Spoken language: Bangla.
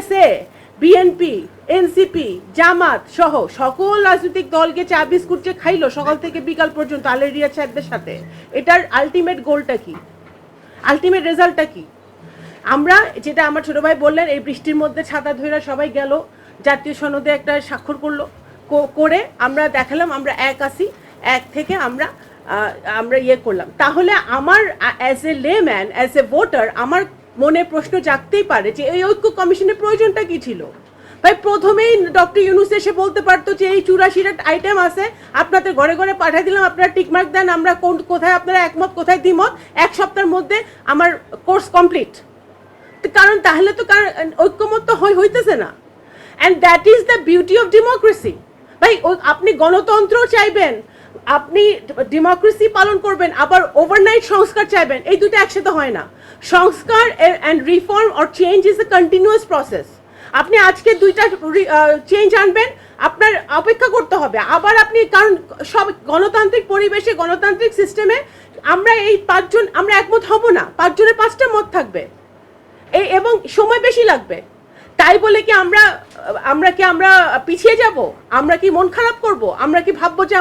আইএসএ বিএনপি, এনসিপি, জামাত সহ সকল রাজনৈতিক দলকে চা বিস্কুট যে খাইলো সকাল থেকে বিকাল পর্যন্ত আলেরিয়া স্যারদের সাথে, এটার আলটিমেট গোলটা কি? আলটিমেট রেজাল্টটা কি? আমরা, যেটা আমার ছোট ভাই বললেন, এই বৃষ্টির মধ্যে ছাতা ধরে সবাই গেল, জাতীয় সনদে একটা স্বাক্ষর করল করে আমরা দেখালাম, আমরা এক আসি এক থেকে আমরা আমরা ইয়ে করলাম। তাহলে আমার as a layman as a voter আমার মনে প্রশ্ন জাগতেই পারে যে এই ঐক্য কমিশনের প্রয়োজনটা কি ছিল? ভাই, প্রথমেই ডক্টর ইউনুস এসে বলতে পারতো যে এই চুরাশিটা আইটেম আছে, আপনাদের ঘরে ঘরে পাঠিয়ে দিলাম, আপনারা টিকমার্ক দেন, আমরা কোন কোথায় আপনারা একমত, কোথায় দ্বিমত, এক সপ্তাহের মধ্যে আমার কোর্স কমপ্লিট। কারণ তাহলে তো কার- ঐক্যমত তো হই- হইতেছে না। And that is the beauty of democracy ভাই আপনি গণতন্ত্র চাইবেন আপনি ডেমোক্রেসি পালন করবেন, আবার ওভারনাইট সংস্কার চাইবেন, এই দুটো একসাথে হয় না। সংস্কার and reform or change is a continuous process আপনি আজকে দুইটা চেঞ্জ আনবেন, আপনার অপেক্ষা করতে হবে। আবার আপনি, কারণ সব গণতান্ত্রিক পরিবেশে, গণতান্ত্রিক সিস্টেমে আমরা এই পাঁচজন, আমরা একমত হব না। পাঁচজনের পাঁচটা মত থাকবে। এই এবং সময় বেশি লাগবে। তাই বলে কি আমরা আমরা কি আমরা পিছিয়ে যাব? আমরা কি মন খারাপ করব? আমরা কি ভাববো যে